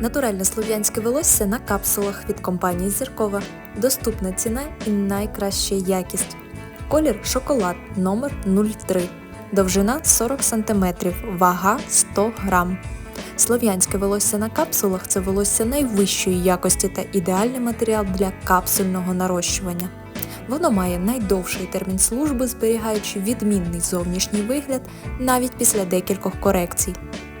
Натуральне слов'янське волосся на капсулах від компанії Зіркова. Доступна ціна і найкраща якість. Колір шоколад номер 03 Довжина 40 см, вага 100 грам. Слов'янське волосся на капсулах це волосся найвищої якості та ідеальний матеріал для капсульного нарощування. Воно має найдовший термін служби, зберігаючи відмінний зовнішній вигляд навіть після декількох корекцій.